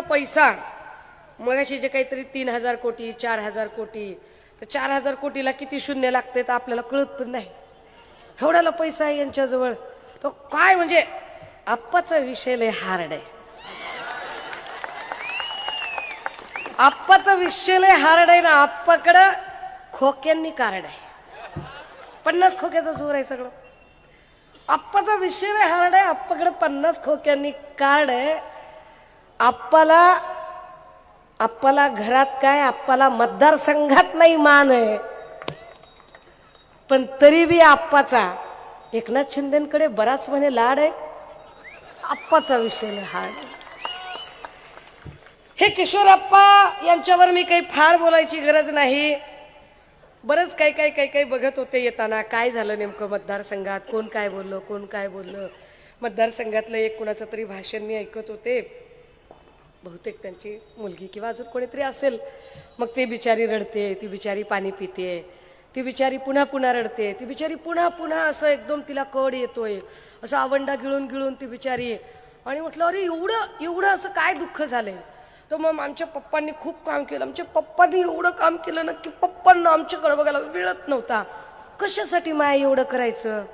पैसा. मगाशी जे काहीतरी तीन हजार कोटी चार हजार कोटी तर चार हजार कोटीला किती शून्य लागते तर आपल्याला कळत पण नाही. एवढ्याला पैसा आहे यांच्याजवळ. तो काय म्हणजे आप्पाचा विषय लय हार्ड आहे. आप्पाचा विषय लय हार्ड आहे ना आप्पाकडं खोक्यांनी कार्ड आहे. पन्नास खोक्याचा जोर आहे सगळं. आप्पाचा विषय लय हार्ड आहे आप्पाकडं पन्नास खोक्यांनी कार्ड आहे. आप्पाला आप्पाला घरात काय आप्पाला मतदारसंघात नाही मान आहे. पण तरी बी आप्पाचा एकनाथ शिंदेकडे बराच म्हणे लाड आहे. आप्पाचा विषय लय हे किशोर आप्पा यांच्यावर मी काही फार बोलायची गरज नाही. बरंच काही काही काही काही बघत होते येताना काय झालं नेमकं मतदारसंघात कोण काय बोललं कोण काय बोललं. मतदारसंघातलं एक कुणाचं तरी भाषण मी ऐकत होते. बहुतेक त्यांची मुलगी किंवा अजून कोणीतरी असेल मग ती बिचारी रडते ती बिचारी पाणी पिते ती बिचारी पुन्हा पुन्हा रडते ती बिचारी पुन्हा पुन्हा असं एकदम तिला कड येतोय असं आवंडा गिळून गिळून ती बिचारी. आणि म्हटलं अरे एवढं एवढं असं काय दुःख झालंय? तर मग आमच्या पप्पांनी खूप काम केलं. आमच्या पप्पांनी एवढं काम केलं ना की पप्पांना आमच्याकडे बघायला मिळत नव्हता. कशासाठी माया एवढं करायचं?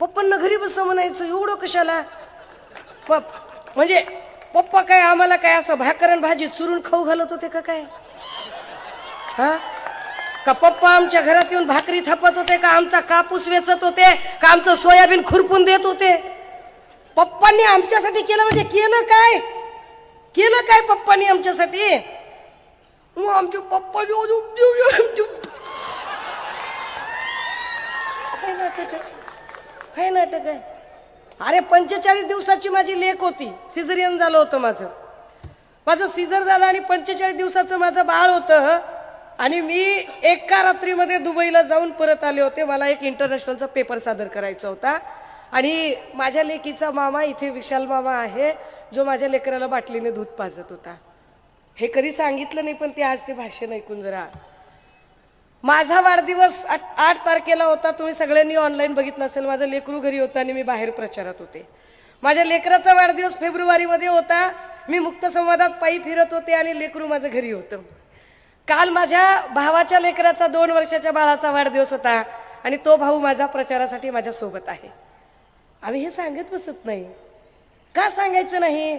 पप्पांना घरी बसं म्हणायचं एवढं कशाला? पप म्हणजे पप्पा काय आम्हाला काय असं भाकरण भाजी चुरून खाऊ घालत होते का काय? हा? का पप्पा आमच्या घरात येऊन भाकरी थापत होते का आमचा कापूस वेचत होते का आमचं सोयाबीन खुरपून देत होते? पप्पांनी आमच्यासाठी केलं म्हणजे केलं काय? केलं काय पप्पांनी आमच्यासाठी? मग आमचे पप्पा आहे? काय नाटक आहे? अरे पंचेचाळीस दिवसाची माझी लेख होती. सिझरियन झालं होतं माझं. माझं सिझर झालं आणि पंचेचाळीस दिवसाचं माझं बाळ होतं. आणि मी एका रात्रीमध्ये दुबईला जाऊन परत आले होते. मला एक इंटरनॅशनलचा पेपर सादर करायचा होता. आणि माझ्या लेकीचा मामा इथे विशाल मामा आहे जो माझ्या लेकराला बाटलीने दूध पाजत होता. हे कधी सांगितलं नाही पण ते आज ते भाषण ऐकून जरा माझा वाढदिवस आठ आठ तारखेला होता. तुम्ही सगळ्यांनी ऑनलाईन बघितलं असेल. माझं लेकरू घरी होतं आणि मी बाहेर प्रचारात होते. माझ्या लेकराचा वाढदिवस फेब्रुवारीमध्ये होता. मी मुक्त संवादात पायी फिरत होते आणि लेकरू माझं घरी होतं. काल माझ्या भावाच्या लेकराचा दोन वर्षाच्या बाळाचा वाढदिवस होता आणि तो भाऊ माझा प्रचारासाठी माझ्यासोबत आहे. आम्ही हे सांगत बसत नाही. का सांगायचं नाही?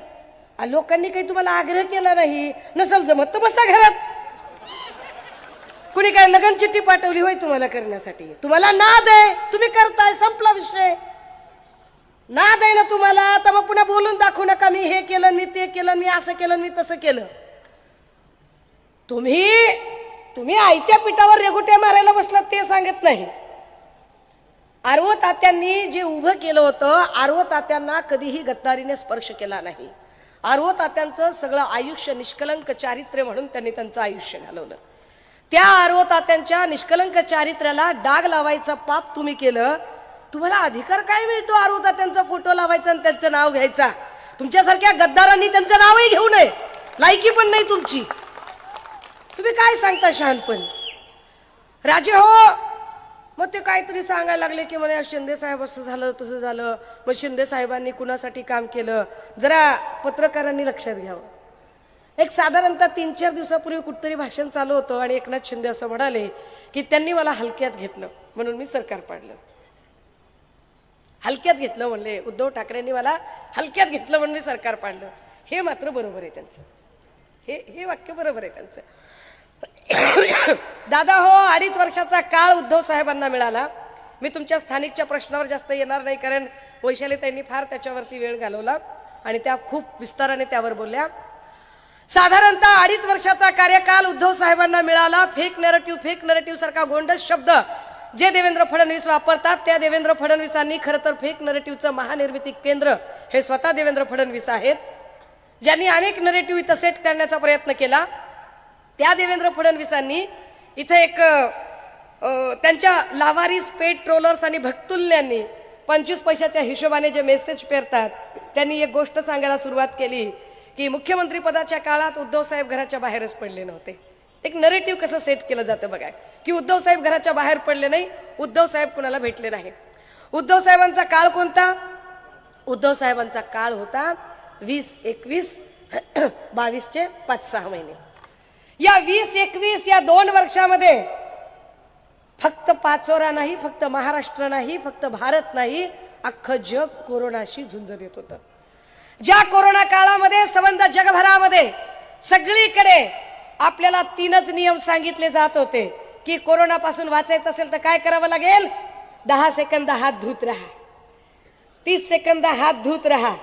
लोकांनी काही तुम्हाला आग्रह केला नाही? नसल जमत तर बसा घरात. कुणी काय लगन चिठ्ठी पाठवली होय तुम्हाला करण्यासाठी? तुम्हाला नाद आहे. तुम्ही करताय संपला विषय. नाद आहे ना तुम्हाला. तर मग पुन्हा बोलून दाखवू नका. मी हे केलं मी ते केलं मी असं केलं मी तसं केलं. तुम्ही तुम्ही आयत्या पिठावर रेगुट्या मारायला बसलात ते सांगत नाही. आरवो तात्यांनी जे उभं केलं होतं आरवो तात्यांना कधीही गद्दारीने स्पर्श केला नाही. आरवो तात्यांचं सगळं आयुष्य निष्कलंक चारित्र्य म्हणून त्यांनी त्यांचं आयुष्य घालवलं. त्या आरवो तात्यांच्या निष्कलंक चारित्र्याला डाग लावायचं पाप तुम्ही केलं. तुम्हाला अधिकार काय मिळतो आरवो तात्यांचा फोटो लावायचा आणि त्यांचं नाव घ्यायचा? तुमच्यासारख्या गद्दारांनी त्यांचं नावही घेऊ नये. लायकी पण नाही तुमची. तुम्ही काय सांगता शहानपण राजे हो मग ते काहीतरी सांगायला लागले की म्हणे शिंदे साहेब असं झालं तसं झालं. मग शिंदे साहेबांनी कुणासाठी काम केलं? जरा पत्रकारांनी लक्षात घ्यावं. एक साधारणतः तीन चार दिवसापूर्वी कुठतरी भाषण चालू होतं आणि एकनाथ शिंदे असं म्हणाले की त्यांनी मला हलक्यात घेतलं म्हणून मी सरकार पाडलं. हलक्यात घेतलं म्हणले. उद्धव ठाकरेंनी मला हलक्यात घेतलं म्हणून मी सरकार पाडलं. हे मात्र बरोबर आहे त्यांचं. हे हे वाक्य बरोबर आहे त्यांचं. दादा हो अडीच वर्षाचा काळ उद्धव साहेबांना मिळाला. मी तुमच्या स्थानिकच्या प्रश्नावर जास्त येणार नाही कारण वैशाली त्यांनी फार त्याच्यावरती वेळ घालवला आणि त्या खूप विस्ताराने त्यावर बोलल्या. साधारणतः अडीच वर्षाचा कार्यकाल उद्धव साहेबांना मिळाला. फेक नरेटिव्ह फेक नरेटिव्ह सारखा गोंडस शब्द जे देवेंद्र फडणवीस वापरतात त्या देवेंद्र फडणवीसांनी खरं तर फेक नरेटिव्हचं महानिर्मिती केंद्र हे स्वतः देवेंद्र फडणवीस आहेत. ज्यांनी अनेक नरेटिव्ह इथं सेट करण्याचा प्रयत्न केला. त्या देवेंद्र फडणवीसांनी इथे एक त्यांच्या लावारीस पेट ट्रोलर्स आणि भक्तुल्यांनी पंचवीस पैशाच्या हिशोबाने जे मेसेज पेरतात त्यांनी एक गोष्ट सांगायला सुरुवात केली. की मुख्यमंत्री पदाच्या काळात उद्धव साहेब घराच्या बाहेरच पडले नव्हते. एक नरेटिव्ह कसं सेट केलं जातं बघा. की उद्धव साहेब घराच्या बाहेर पडले नाही उद्धव साहेब कुणाला भेटले नाही. उद्धव साहेबांचा काळ कोणता? उद्धव साहेबांचा काळ होता वीस एकवीस बावीसचे पाच सहा महिने. या वीस एकवीस या दोन वर्षामध्ये फक्त पाचोरा नाही फक्त महाराष्ट्र नाही फक्त भारत नाही अख्खं जग कोरोनाशी झुंज देत होतं. ज्या कोरोना काळामध्ये संबंध जगभरामध्ये सगळीकडे आपल्याला तीनच नियम सांगितले जात होते की कोरोनापासून वाचायचं असेल तर काय करावं लागेल? दहा सेकंद हात धुत राहा. तीस सेकंद हात धुत राहा.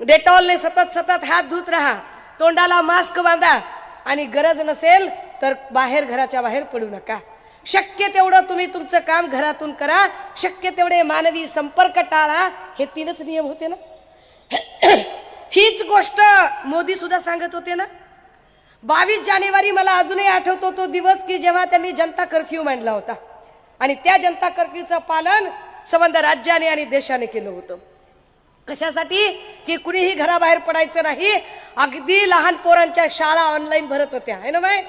डेटॉलने सतत सतत हात धुत राहा. तोंडाला मास्क बांधा. आणि गरज नसेल तर बाहेर घराच्या बाहेर पडू नका. शक्य तेवढं तुम्ही तुमचं काम घरातून करा. शक्य तेवढे मानवी संपर्क टाळा. हे तीनच नियम होते ना? हीच गोष्ट मोदी सुद्धा सांगत होते ना? बावीस जानेवारी मला अजूनही आठवतो तो दिवस की जेव्हा त्यांनी जनता कर्फ्यू मांडला होता. आणि त्या जनता कर्फ्यूचं पालन संबंध राज्याने आणि देशाने केलं होतं. कशासाठी? की कुणीही घराबाहेर पडायचं नाही. अगदी लहान पोरांच्या शाळा ऑनलाईन भरत होत्या. है ना माय?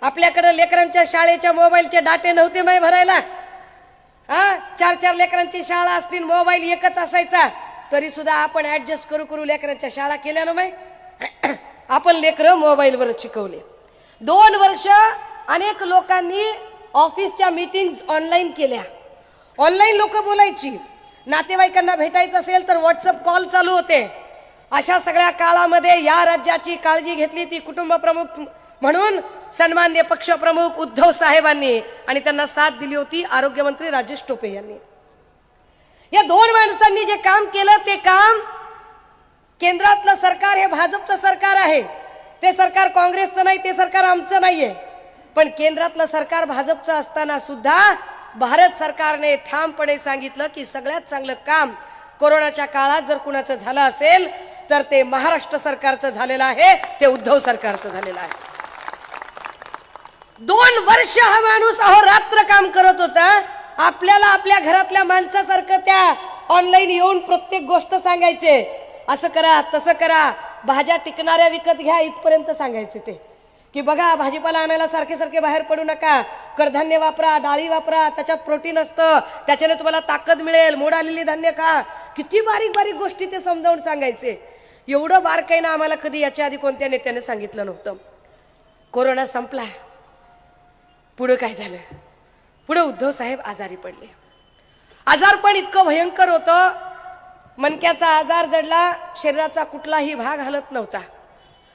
आपल्याकडे लेकरांच्या शाळेच्या मोबाईलचे डाटे नव्हते माय भरायला. हा? चार चार लेकरांची शाळा असतील मोबाईल एकच असायचा. तरी सुद्धा आपण ऍडजस्ट करू करू लेकरांच्या शाळा केल्या ना माय आपण लेकरं मोबाईलवर शिकवले. दोन वर्ष अनेक लोकांनी ऑफिसच्या मीटिंग ऑनलाईन केल्या. ऑनलाईन लोक बोलायची. नातेवाईकांना भेटायचं असेल तर व्हॉट्सअप कॉल चालू होते. अशा सगळ्या काळामध्ये या राज्याची काळजी घेतली ती कुटुंब प्रमुख म्हणून सन्मान्य पक्षप्रमुख उद्धव साहेबांनी आणि त्यांना साथ दिली होती आरोग्यमंत्री राजेश टोपे यांनी. या दोन माणसांनी जे काम केलं ते काम केंद्रातलं सरकार हे भाजपचं सरकार आहे. ते सरकार काँग्रेसचं नाही ते सरकार आमचं नाहीये. पण केंद्रातलं सरकार भाजपचं असताना सुद्धा भारत सरकारने ठामपणे सांगितलं की सगळ्यात चांगलं काम कोरोनाच्या काळात जर कुणाचं झालं असेल तर ते महाराष्ट्र सरकारचं झालेलं आहे ते उद्धव सरकारचं झालेलं आहे. दोन वर्ष हा माणूस अहो रात्र काम करत होता आपल्याला आपल्या घरातल्या माणसासारखं त्या ऑनलाईन येऊन प्रत्येक गोष्ट सांगायचे. असं करा तसं करा. भाज्या टिकणाऱ्या विकत घ्या इथपर्यंत सांगायचे ते. की बघा भाजीपाला आणायला सारखे सारखे बाहेर पडू नका. कडधान्य वापरा डाळी वापरा त्याच्यात प्रोटीन असतं. त्याच्याने तुम्हाला ताकद मिळेल. मोड आलेली धान्य खा. किती बारीक बारीक गोष्टी ते समजावून सांगायचे. एवढं बारकाईनं आम्हाला कधी याच्या आधी कोणत्या नेत्याने सांगितलं नव्हतं. कोरोना संपला. पुढं काय झालं? पुढे उद्धव साहेब आजारी पडले. आजारपण इतकं भयंकर होतं मनक्याचा आजार जडला शरीराचा कुठलाही भाग हलत नव्हता.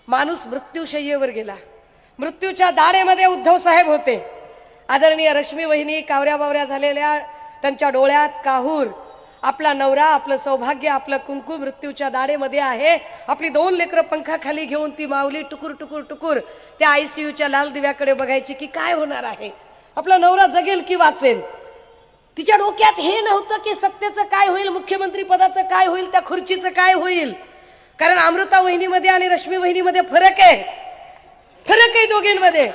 माणूस मृत्यूशय्येवर गेला. मृत्यूच्या दारेमध्ये उद्धव साहेब होते. आदरणीय रश्मी वहिनी कावऱ्या बावऱ्या झालेल्या त्यांच्या डोळ्यात काहूर. आपला नवरा आपलं सौभाग्य आपलं कुंकू मृत्यूच्या दाडेमध्ये आहे. आपली दोन लेकरं पंखाखाली घेऊन ती माऊली टुकुर टुकुर टुकूर त्या आयसीयूच्या लाल दिव्याकडे बघायची की काय होणार आहे? आपला नवरा जगेल की वाचेल? तिच्या डोक्यात हे नव्हतं की सत्तेचं काय होईल मुख्यमंत्री पदाचं काय होईल त्या खुर्चीचं काय होईल? कारण अमृता वहिनीमध्ये आणि रश्मी वहिनीमध्ये फरक आहे. फरक आहे दोघींमध्ये.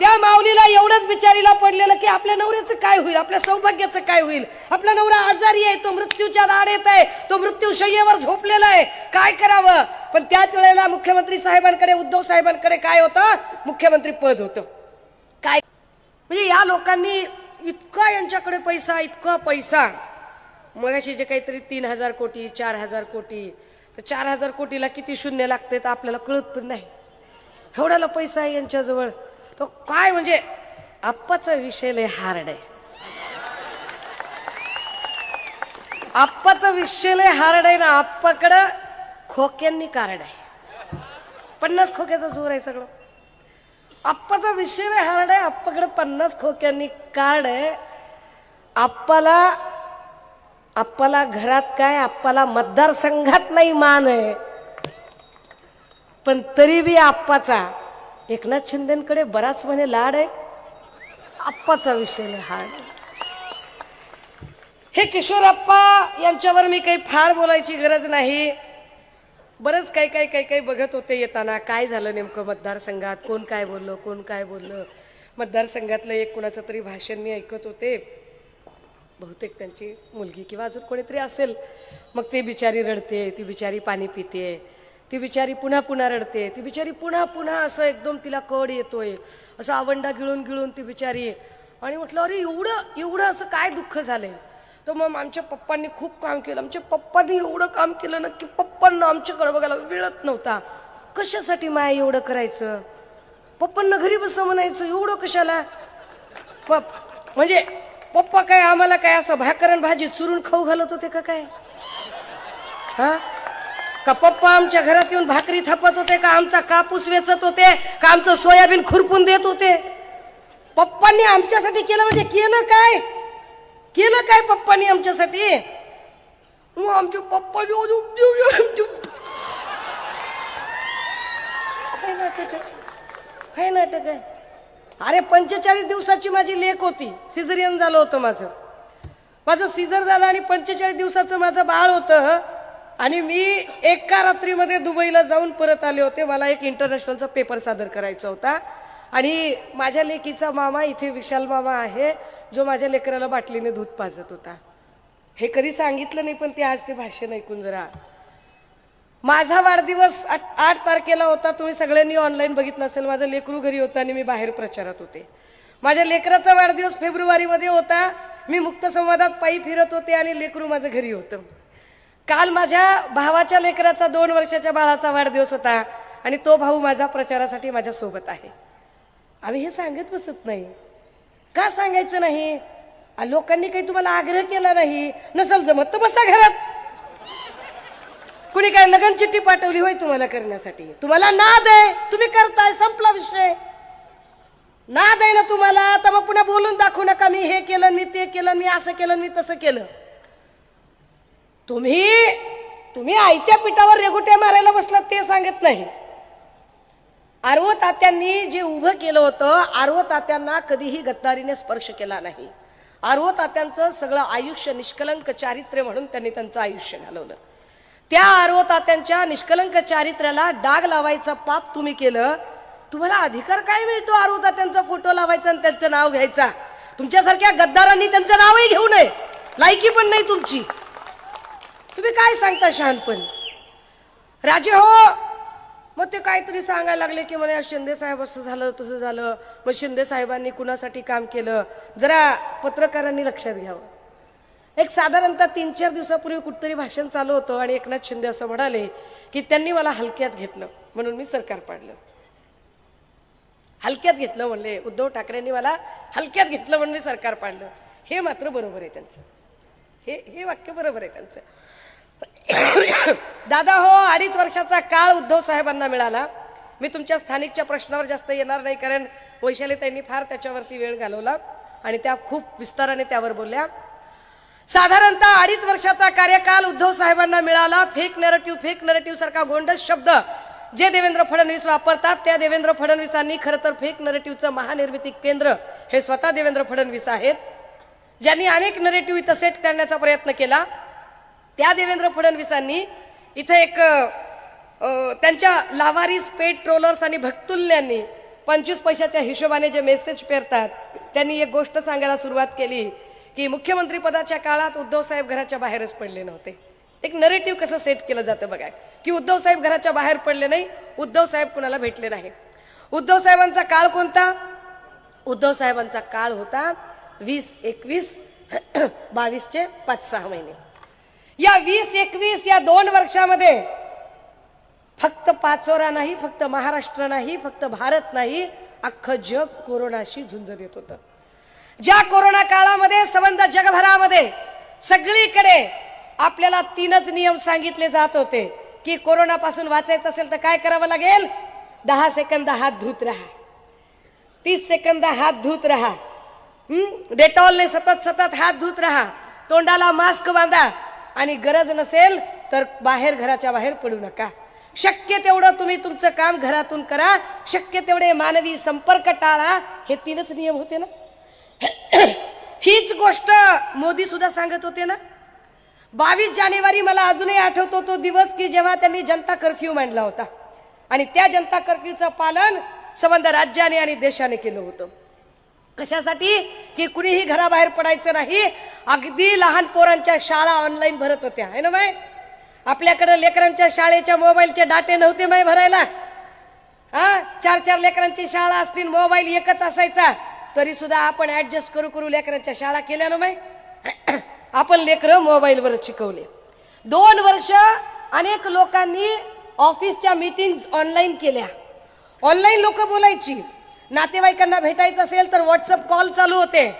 त्या माऊलीला एवढंच बिचारीला पडलेलं की आपल्या नवऱ्याचं काय होईल आपल्या सौभाग्याचं काय होईल? आपला नवरा आजारी आहे तो मृत्यूच्या दाड येत आहे तो मृत्यू शय्येवर झोपलेला आहे. काय करावं? पण त्याच वेळेला मुख्यमंत्री साहेबांकडे उद्धव साहेबांकडे काय होतं? मुख्यमंत्री पद होतं. म्हणजे या लोकांनी इतका यांच्याकडे पैसा इतका पैसा. मगाशी जे काहीतरी तीन हजार कोटी चार हजार कोटी तर चार हजार कोटीला किती शून्य लागते तर आपल्याला कळत पण नाही. एवढ्याला पैसा आहे यांच्याजवळ. तो काय म्हणजे आप्पाचा विषय लय हार्ड आहे. आप्पाचा विषय लय हार्ड आहे ना आप्पाकडं खोक्यांनी कार्ड आहे. पन्नास खोक्याचा जोर आहे सगळं. आप्पाचा विषय नाही हार्ड आहे. आप्पाकडे पन्नास खोक्यांनी कार्ड आहे. आप्पाला आप्पाला घरात काय आप्पाला मतदारसंघात नाही मान आहे. पण तरी बी आप्पाचा एकनाथ शिंदेकडे बराच म्हणे लाड आहे. आप्पाचा विषय नाही हार्ड हे किशोर अप्पा यांच्यावर मी काही फार बोलायची गरज नाही. बरंच काही काही काही काही बघत होते येताना. काय झालं नेमकं मतदारसंघात? कोण काय बोललं कोण काय बोललं? मतदारसंघातलं एक कुणाचं तरी भाषण मी ऐकत होते. बहुतेक त्यांची मुलगी किंवा अजून कोणीतरी असेल. मग ती बिचारी रडते ती बिचारी पाणी पिते. ती बिचारी पुन्हा पुन्हा रडते. ती बिचारी पुन्हा पुन्हा असं एकदम तिला कड येतोय. असं आवंडा गिळून गिळून ती बिचारी. आणि म्हटलं अरे एवढं एवढं असं काय दुःख झालंय? तर मग आमच्या पप्पांनी खूप काम केलं. आमच्या पप्पांनी एवढं काम केलं ना की पप्पांना आमच्याकडे बघायला मिळत नव्हता. कशासाठी माया एवढं करायचं? पप्पांना घरी बसं म्हणायचं एवढं कशाला? पप म्हणजे पप्पा काय आम्हाला काय असं भाकरण भाजी चुरून खाऊ घालत होते का काय? हा? का पप्पा आमच्या घरात येऊन भाकरी थापत होते का? आमचा कापूस वेचत होते का? आमचं सोयाबीन खुरपून देत होते? पप्पांनी आमच्यासाठी केलं म्हणजे केलं काय? केलं काय पप्पांनी आमच्यासाठी? आमचे पप्पा काय नाटक आहे? काय नाटक आहे? अरे पंचेचाळीस दिवसाची माझी लेख होती. सिझरियन झालं होतं माझं. माझं सिझर झालं आणि पंचेचाळीस दिवसाचं माझं बाळ होतं. आणि मी एका रात्रीमध्ये दुबईला जाऊन परत आले होते. मला एक इंटरनॅशनलचा पेपर सादर करायचा होता. आणि माझ्या लेकीचा मामा इथे विशाल मामा आहे. जो माझ्या लेकराला बाटलीने दूध पाजत होता. हे कधी सांगितलं नाही पण ते आज ते भाषण ऐकून जरा माझा वाढदिवस आठ आठ तारखेला होता. तुम्ही सगळ्यांनी ऑनलाईन बघितलं असेल माझं लेकरू घरी होता आणि मी बाहेर प्रचारात होते. माझ्या लेकराचा वाढदिवस फेब्रुवारीमध्ये होता. मी मुक्त संवादात पायी फिरत होते आणि लेकरू माझं घरी होतं. काल माझ्या भावाच्या लेकराचा दोन वर्षाच्या बाळाचा वाढदिवस होता आणि तो भाऊ माझा प्रचारासाठी माझ्या सोबत आहे. आम्ही हे सांगत बसत नाही. का सांगायचं नाही? आ, लोकांनी काही तुम्हाला आग्रह केला नाही? नसल जमत तर बसा घरात. कुणी काय लगन चिठ्ठी पाठवली होय तुम्हाला करण्यासाठी? तुम्हाला नाद आहे. तुम्ही करताय संपला विषय. नाद आहे ना तुम्हाला. तर मग पुन्हा बोलून दाखवू नका. मी हे केलं मी ते केलं मी असं केलं मी तसं केलं. तुम्ही तुम्ही आयत्या पिठावर रेगुट्या मारायला बसलात ते सांगत नाही. आरव तात्यांनी जे उभं केलं होतं आरव तात्यांना कधीही गद्दारीने स्पर्श केला नाही. आरव तात्यांचं सगळं आयुष्य निष्कलंक चारित्र्य म्हणून त्यांनी त्यांचं आयुष्य घालवलं. त्या आरव तात्यांच्या निष्कलंक चारित्र्याला डाग लावायचं पाप तुम्ही केलं तुम्हाला अधिकार काय मिळतो आरव तात्यांचा फोटो लावायचा आणि त्यांचं नाव घ्यायचा? तुमच्यासारख्या गद्दारांनी त्यांचं नावही घेऊ नये. लायकी पण नाही तुमची. तुम्ही काय सांगता शहानपण राजे हो मग ते काहीतरी सांगायला लागले की म्हणे शिंदे साहेब असं झालं तसं झालं. मग शिंदे साहेबांनी कुणासाठी काम केलं? जरा पत्रकारांनी लक्षात घ्यावं. एक साधारणतः तीन चार दिवसापूर्वी कुठतरी भाषण चालू होतं आणि एकनाथ शिंदे असं म्हणाले की त्यांनी मला हलक्यात घेतलं म्हणून मी सरकार पाडलं. हलक्यात घेतलं म्हणले. उद्धव ठाकरेंनी मला हलक्यात घेतलं म्हणून मी सरकार पाडलं. हे मात्र बरोबर आहे त्यांचं. हे हे वाक्य बरोबर आहे त्यांचं. दादा हो अडीच वर्षाचा काळ उद्धव साहेबांना मिळाला. मी तुमच्या स्थानिकच्या प्रश्नावर जास्त येणार नाही कारण वैशाली त्यांनी फार त्याच्यावरती वेळ घालवला आणि त्या खूप विस्ताराने त्यावर बोलल्या. साधारणतः अडीच वर्षाचा कार्यकाल उद्धव साहेबांना मिळाला. फेक नरेटिव्ह फेक नरेटिव्ह सारखा गोंडस शब्द जे देवेंद्र फडणवीस वापरतात त्या देवेंद्र फडणवीसांनी खरं तर फेक नरेटिव्हचं महानिर्मिती केंद्र हे स्वतः देवेंद्र फडणवीस आहेत. ज्यांनी अनेक नरेटिव्ह इथं सेट करण्याचा प्रयत्न केला त्या देवेंद्र फडणवीसांनी इथे एक त्यांच्या लावारीस पेट ट्रोलर्स आणि भक्तुल्यांनी पंचवीस पैशाच्या हिशोबाने जे मेसेज पेरतात त्यांनी एक गोष्ट सांगायला सुरुवात केली की मुख्यमंत्री पदाच्या काळात उद्धव साहेब घराच्या बाहेरच पडले नव्हते. एक नरेटिव्ह कसं सेट केलं जातं बघा. की उद्धव साहेब घराच्या बाहेर पडले नाही उद्धव साहेब कुणाला भेटले नाही. उद्धव साहेबांचा काळ कोणता? उद्धव साहेबांचा काळ होता वीस एकवीस बावीसचे पाच सहा महिने. या वीस एकवीस या दोन वर्षामध्ये फक्त पाचोरा नाही फक्त महाराष्ट्र नाही फक्त भारत नाही अख्खं जग कोरोनाशी झुंज देत होतं. ज्या कोरोना काळामध्ये संबंध जगभरामध्ये सगळीकडे आपल्याला तीनच नियम सांगितले जात होते की कोरोनापासून वाचायचं असेल तर काय करावं लागेल? दहा सेकंद हात धुत राहा. तीस सेकंद हात धुत राहा. डेटॉलने सतत सतत हात धुत राहा. तोंडाला मास्क बांधा. आणि गरज नसेल तर बाहेर घराच्या बाहेर पडू नका. शक्य तेवढं तुम्ही तुमचं काम घरातून करा. शक्य तेवढे मानवी संपर्क टाळा. हे तीनच नियम होते ना? हीच गोष्ट मोदी सुद्धा सांगत होते ना? बावीस जानेवारी मला अजूनही आठवतो तो दिवस की जेव्हा त्यांनी जनता कर्फ्यू मांडला होता. आणि त्या जनता कर्फ्यूचं पालन संबंध राज्याने आणि देशाने केलं होतं. कशासाठी? की कुणीही घराबाहेर पडायचं नाही. अगदी लहान पोरांच्या शाळा ऑनलाईन भरत होत्या. आहे ना माय आपल्याकडे लेकरांच्या शाळेच्या मोबाईलचे डाटे नव्हते माय भरायला. हा? चार चार लेकरांची शाळा असतील मोबाईल एकच असायचा. तरी सुद्धा आपण ऍडजस्ट करू करू लेकरांच्या शाळा केल्या ना माय आपण लेकरं मोबाईलवर शिकवले. दोन वर्ष अनेक लोकांनी ऑफिसच्या मीटिंग ऑनलाईन केल्या. ऑनलाईन लोक बोलायची. नातेवाईकांना भेटायचं असेल तर व्हॉट्सअप कॉल चालू होते.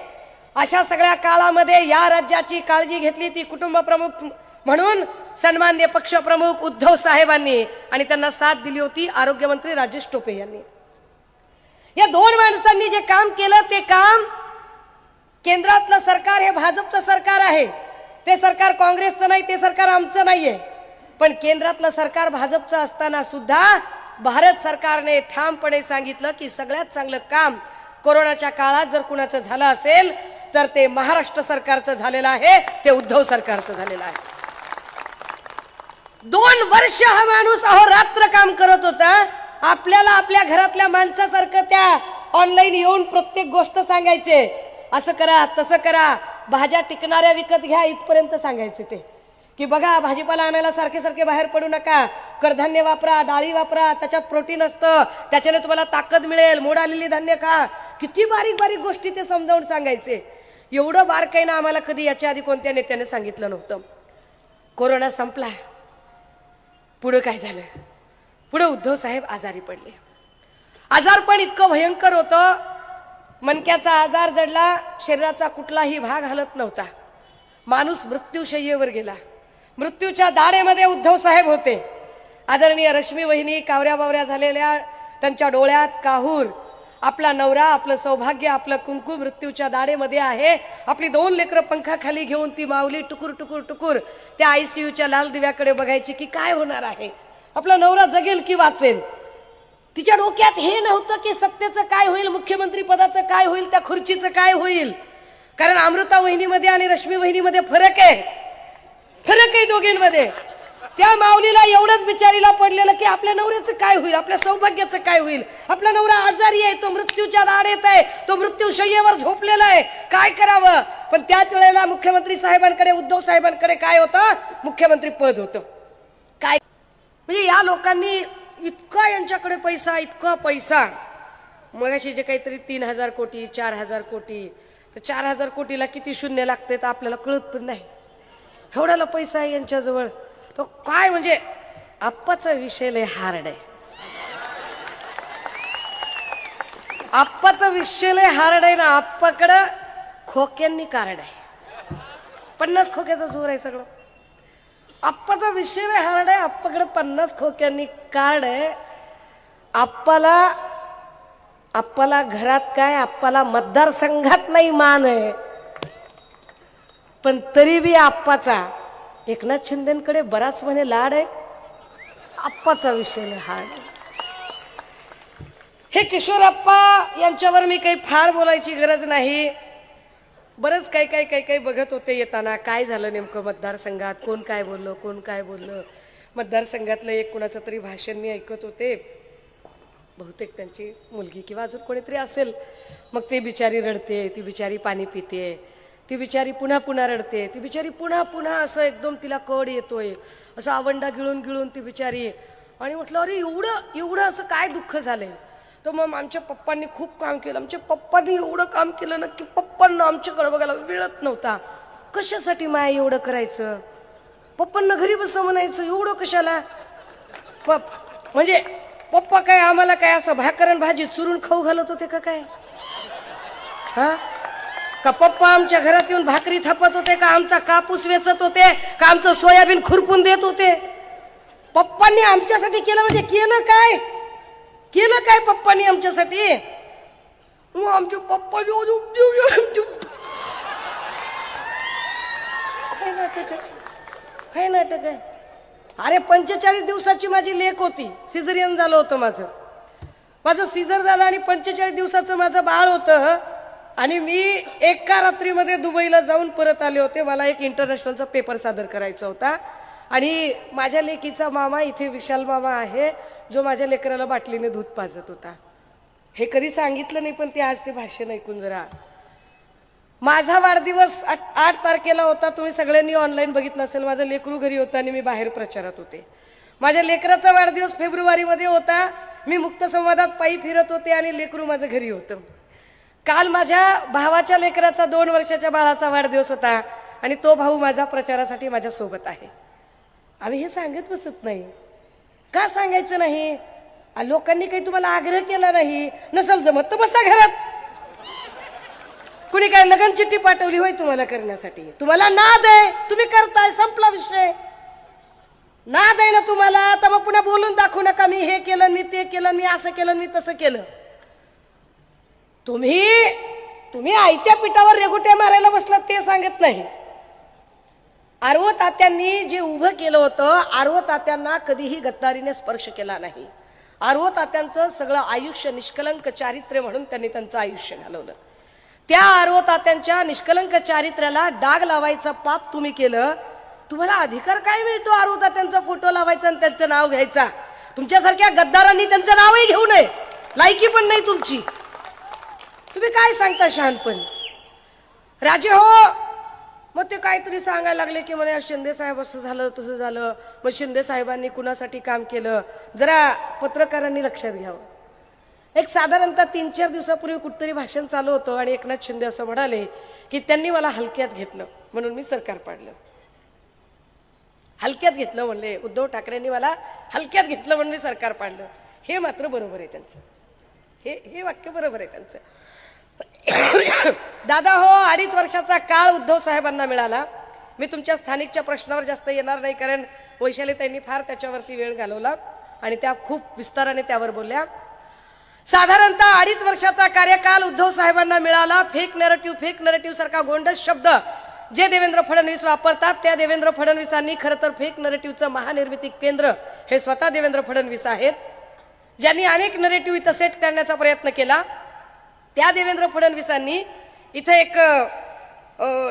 अशा सगळ्या काळामध्ये या राज्याची काळजी घेतली ती कुटुंब प्रमुख म्हणून सन्मान्य पक्षप्रमुख उद्धव साहेबांनी आणि त्यांना साथ दिली होती आरोग्यमंत्री राजेश टोपे यांनी. या दोन माणसांनी जे काम केलं ते काम केंद्रातलं सरकार हे भाजपचं सरकार आहे. ते सरकार काँग्रेसचं नाही ते सरकार आमचं नाहीये. पण केंद्रातलं सरकार भाजपचं असताना सुद्धा भारत सरकारने ठामपणे सांगितलं की सगळ्यात चांगलं काम कोरोनाच्या काळात जर कुणाचं झालं असेल तर ते महाराष्ट्र सरकारचं झालेलं आहे ते उद्धव सरकारचं झालेलं आहे. दोन वर्ष हा माणूस अहो रात्र काम करत होता. आपल्याला आपल्या घरातल्या माणसासारखं त्या ऑनलाईन येऊन प्रत्येक गोष्ट सांगायचे. असं करा तसं करा. भाज्या टिकणाऱ्या विकत घ्या इथपर्यंत सांगायचे ते. की बघा भाजीपाला आणायला सारखे सारखे बाहेर पडू नका. कडधान्य वापरा डाळी वापरा त्याच्यात प्रोटीन असतं. त्याच्याने तुम्हाला ताकद मिळेल. मोड आलेली धान्य खा. किती बारीक बारीक गोष्टी ते समजावून सांगायचे. एवढं बारकाईनं आम्हाला कधी याच्या आधी कोणत्या नेत्याने सांगितलं नव्हतं. कोरोना संपला. पुढं काय झालं? पुढे उद्धव साहेब आजारी पडले. आजारपण इतकं भयंकर होतं. मनक्याचा आजार जडला शरीराचा कुठलाही भाग हलत नव्हता. माणूस मृत्यूशय्येवर गेला. मृत्यूच्या दाढेमध्ये उद्धव साहेब होते. आदरणीय रश्मी वहिनी कावऱ्या बावऱ्या झालेल्या त्यांच्या डोळ्यात काहूर. आपला नवरा आपलं सौभाग्य आपलं कुंकू मृत्यूच्या दाढेमध्ये आहे. आपली दोन लेकरं पंखाखाली घेऊन ती माऊली टुकूर टुकुर टुकूर त्या आयसीयूच्या लाल दिव्याकडे बघायची की काय होणार आहे. आपला नवरा जगेल की वाचेल? तिच्या डोक्यात हे नव्हतं की सत्तेचं काय होईल मुख्यमंत्री पदाचं काय होईल त्या खुर्चीचं काय होईल? कारण अमृता वहिनीमध्ये आणि रश्मी वहिनीमध्ये फरक आहे. फरक आहे दोघींमध्ये. त्या माऊलीला एवढंच बिचारीला पडलेलं की आपल्या नवऱ्याचं काय होईल? आपल्या सौभाग्याचं काय होईल? आपला नवरा आजारी आहे तो मृत्यूच्या दाड येत आहे तो मृत्यू शय्येवर झोपलेला आहे. काय करावं? पण त्याच वेळेला मुख्यमंत्री साहेबांकडे उद्धव साहेबांकडे काय होतं? मुख्यमंत्री पद होतं. काय? म्हणजे या लोकांनी इतका यांच्याकडे पैसा इतका पैसा. मगाशी जे काहीतरी तीन हजार कोटी चार हजार कोटी तर चार हजार कोटीला किती शून्य लागते तर आपल्याला कळत पण नाही. एवढ्याला पैसा आहे यांच्याजवळ? तो काय म्हणजे? आप्पाचा विषय लय हार्ड आहे. आप्पाचा विषय लय हार्ड आहे ना आप्पाकडं खोक्यांनी कार्ड आहे. पन्नास खोक्याचा जोर आहे सगळं. आप्पाचा विषय लय हार्ड आहे आप्पाकडं पन्नास खोक्यांनी कार्ड आहे. आप्पाला आप्पाला घरात काय आप्पाला मतदारसंघात नाही मान आहे. पण तरी बी आप्पाचा एकनाथ शिंदेकडे बराच म्हणे लाड आहे. आप्पाचा विषय लाड हे किशोर आप्पा यांच्यावर मी काही फार बोलायची गरज नाही. बरंच काही काही काही काही बघत होते येताना. काय झालं नेमकं मतदारसंघात? कोण काय बोललं? कोण काय बोललं? मतदारसंघातलं एक कुणाचं तरी भाषण मी ऐकत होते. बहुतेक त्यांची मुलगी किंवा अजून कोणीतरी असेल. मग ती बिचारी रडते ती बिचारी पाणी पिते. ती बिचारी पुन्हा पुन्हा रडते. ती बिचारी पुन्हा पुन्हा असं एकदम तिला कड येतोय. असं आवंडा गिळून गिळून ती बिचारी. आणि म्हटलं अरे एवढं एवढं असं काय दुःख झालंय? तर मग आमच्या पप्पांनी खूप काम केलं. आमच्या पप्पांनी एवढं काम केलं ना की पप्पांना आमच्याकडे बघायला मिळत नव्हता. कशासाठी माय एवढं करायचं? पप्पांना घरी बसं म्हणायचं एवढं कशाला? पप म्हणजे पप्पा काय आम्हाला काय असं भाकरण भाजी चुरून खाऊ घालत होते का काय? हा? का पप्पा आमच्या घरात येऊन भाकरी थापत होते का आमचा कापूस वेचत होते का आमचं सोयाबीन खुरपून देत होते? पप्पांनी आमच्यासाठी केलं म्हणजे केलं काय? केलं काय पप्पांनी आमच्यासाठी? मग आमचे पप्पा काय नाटक आहे? काय नाटक आहे? अरे पंचेचाळीस दिवसाची माझी लेख होती. सिझरियन झालं होतं माझं. माझं सिझर झालं आणि पंचेचाळीस दिवसाचं माझं बाळ होतं. आणि मी एका रात्रीमध्ये दुबईला जाऊन परत आले होते. मला एक इंटरनॅशनलचा पेपर सादर करायचा होता. आणि माझ्या लेकीचा मामा इथे विशाल मामा आहे जो माझ्या लेकराला बाटलीने दूध पाजत होता. हे कधी सांगितलं नाही पण ते आज ते भाषण ऐकून जरा माझा वाढदिवस आठ आठ तारखेला होता. तुम्ही सगळ्यांनी ऑनलाईन बघितलं असेल माझं लेकरू घरी होता आणि मी बाहेर प्रचारात होते. माझ्या लेकराचा वाढदिवस फेब्रुवारीमध्ये होता. मी मुक्त संवादात पायी फिरत होते आणि लेकरू माझं घरी होतं. काल माझ्या भावाच्या लेकराचा दोन वर्षाच्या बाळाचा वाढदिवस होता आणि तो भाऊ माझा प्रचारासाठी माझ्या सोबत आहे. आम्ही हे सांगत बसत नाही. का सांगायचं नाही? लोकांनी काही तुम्हाला आग्रह केला नाही. नसल जमत तर बसा घरात. कुणी काय लगन चिठ्ठी पाठवली होय तुम्हाला करण्यासाठी? तुम्हाला नाद आहे. तुम्ही करताय संपला विषय. नाद आहे ना तुम्हाला. तर मग पुन्हा बोलून दाखवू नका. मी हे केलं मी ते केलं मी असं केलं मी तसं केलं. तुम्ही तुम्ही आयत्या पिठावर रेगुट्या मारायला बसलात ते सांगत नाही. आरव तात्यांनी जे उभं केलं होतं आरव तात्यांना कधीही गद्दारीने स्पर्श केला नाही. आरव तात्यांचं सगळं आयुष्य निष्कलंक चारित्र्य म्हणून त्यांनी त्यांचं आयुष्य घालवलं. त्या आरव तात्यांच्या निष्कलंक चारित्र्याला डाग लावायचं पाप तुम्ही केलं तुम्हाला अधिकार काय मिळतो आरव तात्यांचा फोटो लावायचा आणि त्यांचं नाव घ्यायचा? तुमच्यासारख्या गद्दारांनी त्यांचं नावही घेऊ नये. लायकी पण नाही तुमची. तुम्ही काय सांगता शहानपण राजे हो! मग ते काहीतरी सांगायला लागले की म्हणे शिंदे साहेब असं झालं तसं झालं. मग शिंदे साहेबांनी कुणासाठी काम केलं? जरा पत्रकारांनी लक्षात घ्यावं. एक साधारणतः तीन चार दिवसापूर्वी कुठतरी भाषण चालू होतं आणि एकनाथ शिंदे असं म्हणाले की त्यांनी मला हलक्यात घेतलं म्हणून मी सरकार पाडलं. हलक्यात घेतलं म्हणले. उद्धव ठाकरेंनी मला हलक्यात घेतलं म्हणून मी सरकार पाडलं. हे मात्र बरोबर आहे त्यांचं. हे हे वाक्य बरोबर आहे त्यांचं. दादा हो अडीच वर्षाचा काळ उद्धव साहेबांना मिळाला. मी तुमच्या स्थानिकच्या प्रश्नावर जास्त येणार नाही कारण वैशाली त्यांनी फार त्याच्यावरती वेळ घालवला आणि त्या खूप विस्ताराने त्यावर बोलल्या. साधारणतः अडीच वर्षाचा कार्यकाल उद्धव साहेबांना मिळाला. फेक नरेटिव्ह फेक नरेटिव्ह सारखा गोंडस शब्द जे देवेंद्र फडणवीस वापरतात त्या देवेंद्र फडणवीसांनी खरं तर फेक नरेटिव्हचं महानिर्मिती केंद्र हे स्वतः देवेंद्र फडणवीस आहेत. ज्यांनी अनेक नरेटिव्ह इथं सेट करण्याचा प्रयत्न केला. त्या देवेंद्र फडणवीसांनी इथं एक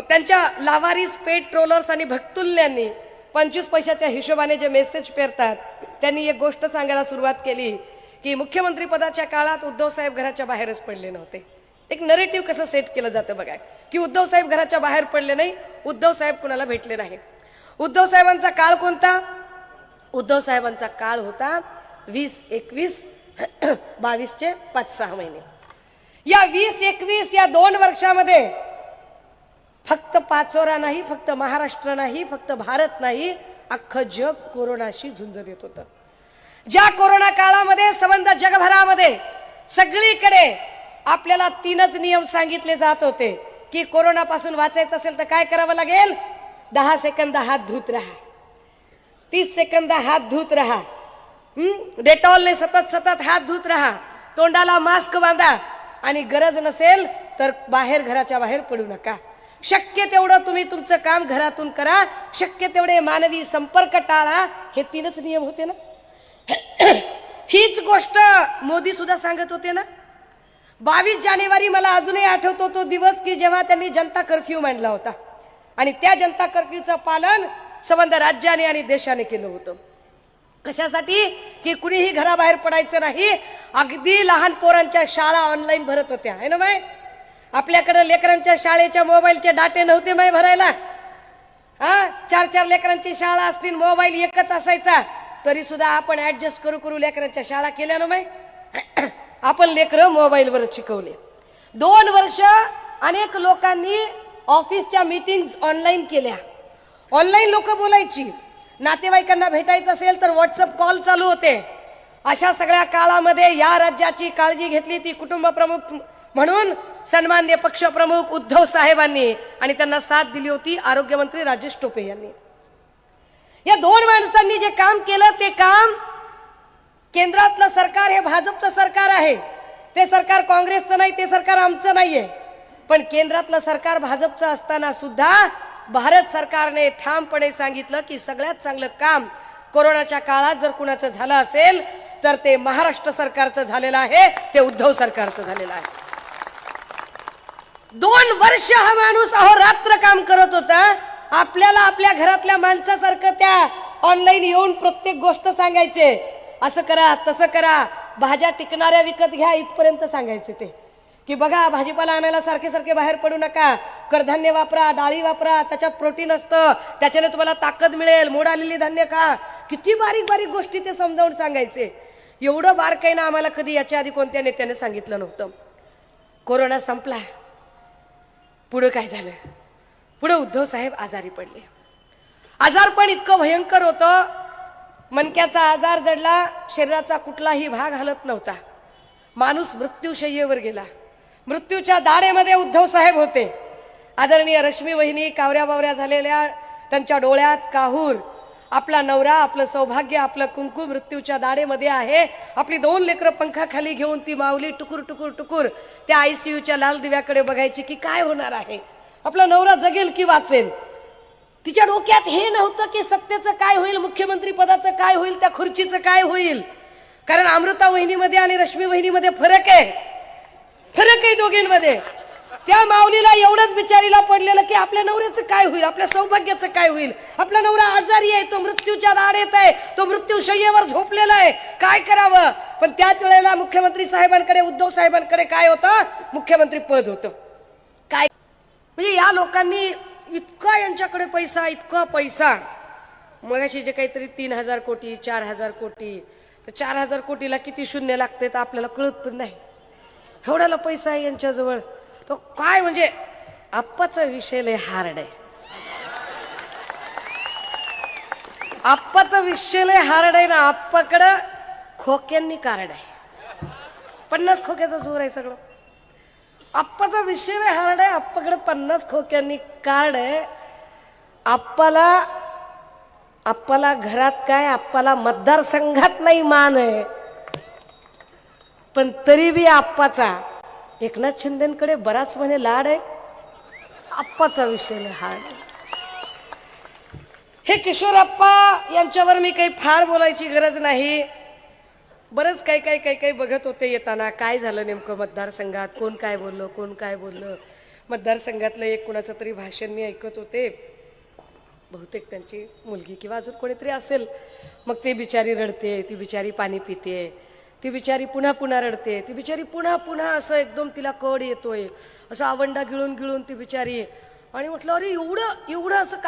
त्यांच्या लावारीस पेट ट्रोलर्स आणि भक्तुल्यांनी पंचवीस पैशाच्या हिशोबाने जे मेसेज पेरतात त्यांनी एक गोष्ट सांगायला सुरुवात केली की मुख्यमंत्री पदाच्या काळात उद्धव साहेब घराच्या बाहेरच पडले नव्हते. एक नरेटिव्ह कसं सेट केलं जातं बघा की उद्धव साहेब घराच्या बाहेर पडले नाही उद्धव साहेब कुणाला भेटले नाही. उद्धव साहेबांचा काळ कोणता? उद्धव साहेबांचा काळ होता वीस एकवीस बावीसचे पाच सहा महिने. या वीस एकवीस या दोन वर्षामध्ये फक्त पाचोरा नाही फक्त महाराष्ट्र नाही फक्त भारत नाही अख्खं जग कोरोनाशी झुंज देत होतं. ज्या कोरोना काळामध्ये संबंध जगभरामध्ये सगळीकडे आपल्याला तीनच नियम सांगितले जात होते की कोरोनापासून वाचायचं असेल तर काय करावं लागेल? दहा सेकंद हात धुत राहा. तीस सेकंद हात धुत राहा. डेटॉलने सतत सतत हात धुत राहा. तोंडाला मास्क बांधा. आणि गरज नसेल तर बाहेर घराच्या बाहेर पडू नका. शक्य तेवढं तुम्ही तुमचं काम घरातून करा. शक्य तेवढे मानवी संपर्क टाळा. हे तीनच नियम होते ना? हीच गोष्ट मोदी सुद्धा सांगत होते ना? बावीस जानेवारी मला अजूनही आठवतो तो दिवस की जेव्हा त्यांनी जनता कर्फ्यू मांडला होता. आणि त्या जनता कर्फ्यूचं पालन संबंध राज्याने आणि देशाने केलं होतं. कशासाठी? की कुणीही घराबाहेर पडायचं नाही. अगदी लहान पोरांच्या शाळा ऑनलाईन भरत होत्या. आहे ना माय आपल्याकडे लेकरांच्या शाळेच्या मोबाईलचे डाटे नव्हते माय भरायला. हा? चार चार लेकरांची शाळा असतील मोबाईल एकच असायचा. तरी सुद्धा आपण ऍडजस्ट करू करू लेकरांच्या शाळा केल्या ना माय आपण लेकरं मोबाईलवर शिकवले. दोन वर्ष अनेक लोकांनी ऑफिसच्या मीटिंग ऑनलाईन केल्या. ऑनलाईन लोक बोलायची. नातेवाईकांना भेटायचं असेल तर व्हॉट्सअप कॉल चालू होते. अशा सगळ्या काळामध्ये या राज्याची काळजी घेतली ती कुटुंब प्रमुख म्हणून सन्मान्य पक्षप्रमुख उद्धव साहेबांनी आणि त्यांना साथ दिली होती आरोग्यमंत्री राजेश टोपे यांनी. या दोन माणसांनी जे काम केलं ते काम केंद्रातलं सरकार हे भाजपचं सरकार आहे. ते सरकार काँग्रेसचं नाही ते सरकार आमचं नाहीये. पण केंद्रातलं सरकार भाजपचं असताना सुद्धा भारत सरकारने ठामपणे सांगितलं की सगळ्यात चांगलं काम कोरोनाच्या काळात जर कुणाचं झालं असेल तर ते महाराष्ट्र सरकारचं झालेलं आहे ते उद्धव सरकारचं झालेलं आहे. दोन वर्ष हा माणूस अहो रात्र काम करत होता. आपल्याला आपल्या घरातल्या माणसासारखं त्या ऑनलाईन येऊन प्रत्येक गोष्ट सांगायचे. असं करा तसं करा. भाज्या टिकणाऱ्या विकत घ्या इथपर्यंत सांगायचे ते. की बघा भाजीपाला आणायला सारखे सारखे बाहेर पडू नका. कडधान्य वापरा डाळी वापरा त्याच्यात प्रोटीन असतं. त्याच्याने तुम्हाला ताकद मिळेल. मोड आलेली धान्य खा. किती बारीक बारीक गोष्टी ते समजावून सांगायचे. एवढं बारकाईनं आम्हाला कधी याच्या आधी कोणत्या नेत्याने सांगितलं नव्हतं. कोरोना संपला. पुढं काय झालं? पुढे उद्धव साहेब आजारी पडले. आजारपण इतकं भयंकर होतं. मनक्याचा आजार जडला शरीराचा कुठलाही भाग हलत नव्हता. माणूस मृत्यूशय्येवर गेला. मृत्यूच्या दारेमध्ये उद्धव साहेब होते. आदरणीय रश्मी वहिनी कावऱ्या बावऱ्या झालेल्या त्यांच्या डोळ्यात काहूर. आपला नवरा आपलं सौभाग्य आपलं कुंकू मृत्यूच्या दाडेमध्ये आहे. आपली दोन लेकरं पंखाखाली घेऊन ती माऊली टुकूर टुकुर टुकूर त्या आयसीयूच्या लाल दिव्याकडे बघायची की काय होणार आहे. आपला नवरा जगेल की वाचेल? तिच्या डोक्यात हे नव्हतं की सत्तेचं काय होईल मुख्यमंत्री पदाचं काय होईल त्या खुर्चीचं काय होईल? कारण अमृता वहिनीमध्ये आणि रश्मी वहिनीमध्ये फरक आहे. फरक आहे दोघींमध्ये. त्या माऊलीला एवढंच बिचारीला पडलेलं की आपल्या नवऱ्याचं काय होईल? आपल्या सौभाग्याचं काय होईल? आपला नवरा आजारी आहे तो मृत्यूच्या दाड येत आहे तो मृत्यू शय्येवर झोपलेला आहे. काय करावं? पण त्याच वेळेला मुख्यमंत्री साहेबांकडे उद्धव साहेबांकडे काय होतं? मुख्यमंत्री पद होतं. काय? म्हणजे या लोकांनी इतका यांच्याकडे पैसा इतका पैसा. मगाशी जे काहीतरी तीन हजार कोटी चार हजार कोटी. तर चार हजार कोटीला किती शून्य लागते तर आपल्याला कळत पण नाही. एवढ्याला पैसा आहे यांच्याजवळ? तो काय म्हणजे आप्पाचा विषय लय हार्ड आहे. आप्पाचा विषय लय हार्ड आहे ना आप्पाकडं खोक्यांनी कार्ड आहे. पन्नास खोक्याचा जोर आहे सगळं. आप्पाचा विषय लय हार्ड आहे आप्पाकडे पन्नास खोक्यांनी कार्ड आहे. आप्पाला आप्पाला घरात काय आप्पाला मतदारसंघात नाही मान आहे. पण तरी बी आप्पाचा. एकनाथ शिंदेकडे बराच म्हणे लाड आहे. आप्पाचा विषय लय हे किशोर आप्पा यांच्यावर मी काही फार बोलायची गरज नाही. बरंच काही काही काही काही बघत होते येताना. काय झालं नेमकं मतदारसंघात? कोण काय बोललं? कोण काय बोललं? मतदारसंघातलं एक कोणाचं तरी भाषण मी ऐकत होते. बहुतेक त्यांची मुलगी किंवा अजून कोणीतरी असेल. मग ती बिचारी रडते ती बिचारी पाणी पिते. ती बिचारी पुन्हा पुन्हा रडते. ती बिचारी पुन्हा पुन्हा असं एकदम तिला कड येतोय. असं आवंडा गिळून गिळून ती बिचारी. आणि म्हटलं अरे एवढं एवढं असं काय